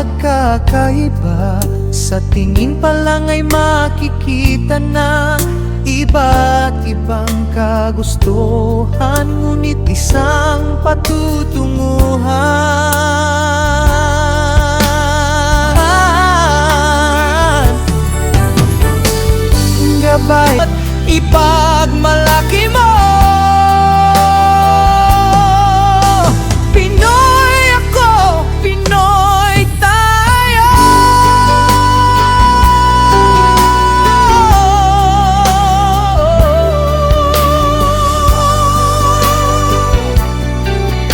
pagkakaiba. Sa tingin pa lang ay makikita na Iba't ibang kagustuhan Ngunit isang patutunguhan. Gabay at iba